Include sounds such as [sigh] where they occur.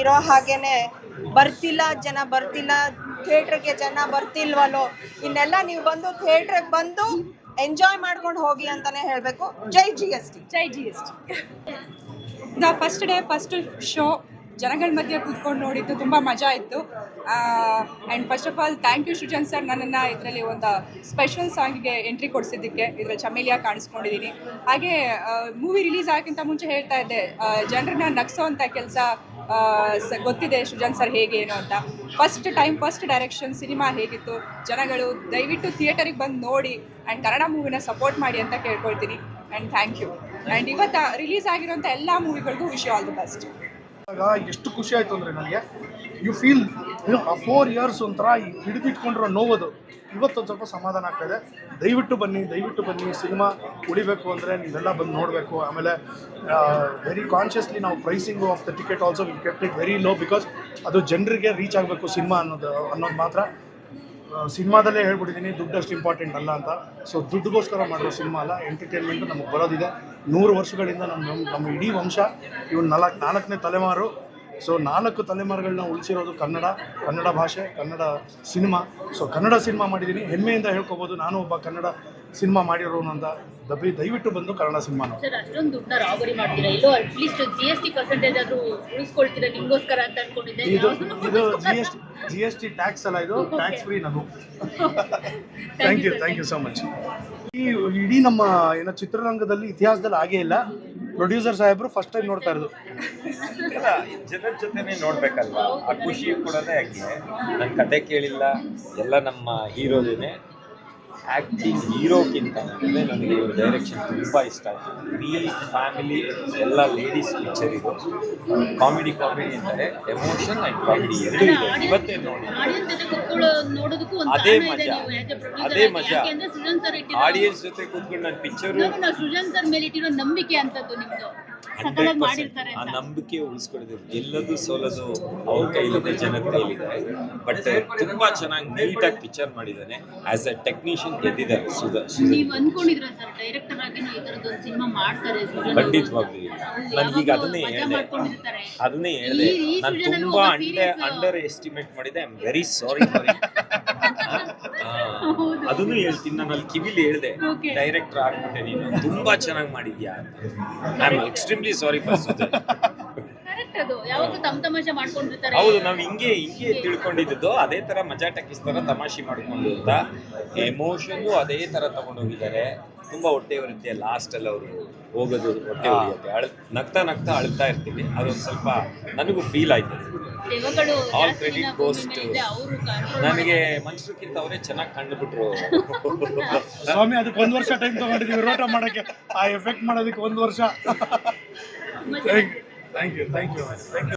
ಇರೋ ಹಾಗೇನೆ ಬರ್ತಿಲ್ಲ, ಜನ ಬರ್ತಿಲ್ಲ, ಥಿಯೇಟ್ರಿಗೆ ಜನ ಬರ್ತಿಲ್ವಲ್ಲೋ, ಇನ್ನೆಲ್ಲ ನೀವು ಬಂದು ಥಿಯೇಟ್ರಿಗೆ ಬಂದು ಎಂಜಾಯ್ ಮಾಡ್ಕೊಂಡು ಹೋಗಿ ಅಂತಾನೆ ಹೇಳಬೇಕು. Jai G S T Jai G S T ನಾ ಫಸ್ಟ್ ಡೇ ಫಸ್ಟ್ ಶೋ ಜನಗಳ ಮಧ್ಯೆ ಕೂತ್ಕೊಂಡು ನೋಡಿದ್ದು ತುಂಬ ಮಜಾ ಇತ್ತು. And first of all thank you Sujan sir ನನ್ನನ್ನು ಇದರಲ್ಲಿ ಒಂದು ಸ್ಪೆಷಲ್ ಸಾಂಗಿಗೆ ಎಂಟ್ರಿ ಕೊಡಿಸಿದ್ದಕ್ಕೆ, ಇದರಲ್ಲಿ ಚಮೇಲಿಯಾಗಿ ಕಾಣಿಸ್ಕೊಂಡಿದ್ದೀನಿ ಹಾಗೆ ಮೂವಿ ರಿಲೀಸ್ ಆಗೋಕ್ಕಿಂತ ಮುಂಚೆ ಹೇಳ್ತಾ ಇದ್ದೆ ಜನರನ್ನ ನಗ್ಸೋವಂಥ ಕೆಲಸ ಗೊತ್ತಿದೆ ಸೃಜನ್ ಸರ್ ಹೇಗೆ ಏನು ಅಂತ. First time first direction cinema ಹೇಗಿತ್ತು? ಜನಗಳು ದಯವಿಟ್ಟು ಥಿಯೇಟರಿಗೆ ಬಂದು ನೋಡಿ ಆ್ಯಂಡ್ ಕನ್ನಡ ಮೂವಿನ ಸಪೋರ್ಟ್ ಮಾಡಿ ಅಂತ ಕೇಳ್ಕೊಳ್ತೀನಿ. ಆ್ಯಂಡ್ ಥ್ಯಾಂಕ್ ಯು ಆ್ಯಂಡ್ ಇವತ್ತು ರಿಲೀಸ್ ಆಗಿರೋಂಥ ಎಲ್ಲ ಮೂವಿಗಳಿಗೂ ವಿಶ್ ಆಲ್ ದಿ ಬೆಸ್ಟ್ ಎಷ್ಟು ಖುಷಿ ಆಯಿತು ಅಂದರೆ ನನಗೆ ಯು ಫೀಲ್ ಆ ಫೋರ್ ಇಯರ್ಸ್ ಒಂಥರ ಹಿಡಿದಿಟ್ಕೊಂಡಿರೋ ನೋವದು. ಇವತ್ತೊಂದು ಸ್ವಲ್ಪ ಸಮಾಧಾನ ಆಗ್ತಾಯಿದೆ ದಯವಿಟ್ಟು ಬನ್ನಿ ದಯವಿಟ್ಟು ಬನ್ನಿ. ಸಿನಿಮಾ ಉಳಿಬೇಕು ಅಂದರೆ ನೀವೆಲ್ಲ ಬಂದು ನೋಡಬೇಕು. ಆಮೇಲೆ ವೆರಿ ಕಾನ್ಷಿಯಸ್ಲಿ ನಾವು pricing of the ticket also we kept it very low because ಅದು ಜನರಿಗೆ ರೀಚ್ ಆಗಬೇಕು ಸಿನಿಮಾ ಅನ್ನೋದು ಅನ್ನೋದು ಮಾತ್ರ. ಸಿನಿಮಾದಲ್ಲೇ ಹೇಳ್ಬಿಟ್ಟಿದ್ದೀನಿ, ದುಡ್ಡು ಅಷ್ಟು ಇಂಪಾರ್ಟೆಂಟ್ ಅಲ್ಲ ಅಂತ. ಸೊ ದುಡ್ಡುಗೋಸ್ಕರ ಮಾಡಿರೋ ಸಿನಿಮಾ ಅಲ್ಲ ಎಂಟರ್ಟೈನ್ಮೆಂಟ್ ನಮಗೆ ಬರೋದಿದೆ. ನೂರು ವರ್ಷಗಳಿಂದ ನಮ್ಮ ನಮ್ಮ ನಮ್ಮ ಇಡೀ ವಂಶ, ಇವನು ನಾಲ್ಕು ನಾಲ್ಕನೇ ತಲೆಮಾರು. ಸೊ ನಾಲ್ಕು ತಲೆಮಾರುಗಳನ್ನ ಉಳಿಸಿರೋದು ಕನ್ನಡ ಕನ್ನಡ ಭಾಷೆ, Kannada cinema. So Kannada cinema ಮಾಡಿದ್ದೀನಿ. ಹೆಮ್ಮೆಯಿಂದ ಹೇಳ್ಕೊಬೋದು, ನಾನು ಒಬ್ಬ ಕನ್ನಡ ಸಿನಿಮಾ ಮಾಡಿರೋನು ಅಂತ ದಬ್ಬಿ ದಯವಿಟ್ಟು ಬಂದು ಕನ್ನಡ ಸಿನಿಮಾ ಸರ್ ಅಷ್ಟೊಂದು ದುಡ್ಡನ್ನ ರಾಬರಿ ಮಾಡ್ತೀರಾ? ಇಲ್ಲೋ at least G S T percentage ಆದ್ರೂ ಉಳಿಸ್ಕೊಳ್ತೀರಾ? ನಿಮಗೋಸ್ಕರ ಅಂತ ಅನ್ಕೊಂಡಿದ್ದೆ. ಇದು ಇದು G S T G S T tax ಅಲ್ಲ ಇದು? ಟ್ಯಾಕ್ಸ್ ಫ್ರೀ ನಗು thank you thank you so much ಈ ಇಡೀ ನಮ್ಮ ಏನೋ ಚಿತ್ರರಂಗದಲ್ಲಿ ಇತಿಹಾಸದಲ್ಲಿ ಆಗೇ ಇಲ್ಲ. ಪ್ರೊಡ್ಯೂಸರ್ ಸಾಹೇಬರು ಫಸ್ಟ್ ಟೈಮ್ ನೋಡ್ತಾ ಇರೋದು. ಇಲ್ಲ ಜನರ ಜೊತೆನೇ ನೋಡ್ಬೇಕಲ್ವಾ? ಆ ಖುಷಿ ಕೂಡ ಯಾಕೆ? ನನ್ನ ಕತೆ ಕೇಳಿಲ್ಲ. ಎಲ್ಲ ನಮ್ಮ ಹೀರೋದೇನೆ. ಆ್ಯಕ್ಟಿಂಗ್ ಹೀರೋಕ್ಕಿಂತ ಅಂದರೆ ನನಗೆ ಇವ್ರ ಡೈರೆಕ್ಷನ್ ತುಂಬ ಇಷ್ಟ ಆಯಿತು ಇಡೀ ಫ್ಯಾಮಿಲಿ ಎಲ್ಲ ಲೇಡೀಸ್ ಪಿಕ್ಚರ್ ಇದು ಕಾಮಿಡಿ ಕಾಮಿಡಿ ಅಂತಾರೆ ಎಮೋಷನ್ ಆ್ಯಂಡ್ ಕಾಮಿಡಿ ಎರಡೂ ಇದೆ ಇವತ್ತೇ ನೋಡಿ ಅದೇ ಮಜಾ. ಅದೇ. ಮಜಾ. ಆಡಿಯನ್ಸ್ ಜೊತೆ ಕೂತ್ಕೊಂಡು ನಾನು ಪಿಕ್ಚರು ನಾವು ಸೃಜನ್ ಸರ್ ಮೇಲೆ ಇಟ್ಟಿರೋ ನಂಬಿಕೆ ಅಂತದ್ದು ನಿಮ್ದು ಹಂಡ್ರೆಡ್ ಆ ನಂಬಿಕೆ ಉಳಿಸ್ಕೊಂಡಿದೆ ಗೆಲ್ಲೋದು ಸೋಲದು ಅವ್ರ ಕೈಲಿದೆ ಜನ ಕೈಲಿದೆ. ಬಟ್ ತುಂಬಾ ಚೆನ್ನಾಗಿ ನೀಟಾಗಿ ಪಿಕ್ಚರ್ ಮಾಡಿದ್ದಾನೆ. ಆಸ್ ಅ ಟೆಕ್ನಿಷಿಯನ್ ಗೆದ್ದಿದ್ದಾರೆ ಸುಧಾ ಖಂಡಿತವಾಗ್ಲಿ ನಾನು ಸರ್ ಡೈರೆಕ್ಟರ್ ಆಗಿ ಈ ತರದೊಂದು ಸಿನಿಮಾ ಮಾಡ್ತಾರೆ ಸೃಜನ್ ಖಂಡಿತವಾಗ್ಲೂ. ನನಗೀಗ ಯಾವಾಗ್ಲೂ ಅದನ್ನೇ ಹೇಳಿದೆ. ಅದನ್ನೇ ಹೇಳಿದೆ. ನಾನು ತುಂಬಾ ಅಂಡರ್ ಅಂಡರ್ ಎಸ್ಟಿಮೇಟ್ ಮಾಡಿದೆ. I am very sorry for ಅದನ್ನು ಹೇಳ್ತೀನಿ ನಾನು ಅಲ್ಲಿ ಕಿವಿಲಿ ಹೇಳಿದೆ Okay. ಡೈರೆಕ್ಟರ್ ಆಗ್ಬಿಟ್ಟೆ ನೀನು ತುಂಬಾ ಚೆನ್ನಾಗಿ ಮಾಡಿದ್ಯಾ I am extremely sorry for correct ಅದು ತಮಾಷೆ ಮಾಡ್ಕೊಂಡಿರ್ತಾರೆ. ಹೌದು ನಾವು ಹಿಂಗೆ ಹಿಂಗೆ ತಿಳ್ಕೊಂಡಿದ್ದು ಅದೇ ತರ ಮಜಾ ಟಕಿಸ್ ತರ ತಮಾಷೆ ಮಾಡ್ಕೊಂಡು ಅಂತ. ಎಮೋಷನ್ ಅದೇ ತರ ತಗೊಂಡೋಗಿದ್ದಾರೆ ತುಂಬಾ ಹೊಟ್ಟೆ ಬರುತ್ತೆ ಲಾಸ್ಟ್ ಅಲ್ಲಿ ಅವರು ಹೋಗೋದು ಹೊಟ್ಟೆ ಉರಿಯುತ್ತೆ. ಅಳ್ ನಗ್ತಾ ನಗ್ತಾ ಅಳ್ತಾ ಇರ್ತೀವಿ. ಅದೊಂದು ಸ್ವಲ್ಪ ನನಗೂ ಫೀಲ್ ಆಯ್ತು ದೆವ್ವಗಳು ಆಲ್ ಜಾಸ್ತಿ ಕ್ರೆಡಿಟ್ ದಿನ ಅವ್ರು ನನಗೆ ಮನುಷ್ಯಕ್ಕಿಂತ ಅವರೇ ಚೆನ್ನಾಗಿ ಕಂಡುಬಿಟ್ರು. [laughs] ಸ್ವಾಮಿ ಅದಕ್ಕೆ ಒಂದು ವರ್ಷ ಟೈಮ್ ತಗೊಂಡಿದ್ದೀವಿ ರೋಟ ಮಾಡಕ್ಕೆ. ಆ ಎಫೆಕ್ಟ್ ಮಾಡೋದಕ್ಕೆ ಒಂದು ವರ್ಷ. Thank you thank you thank you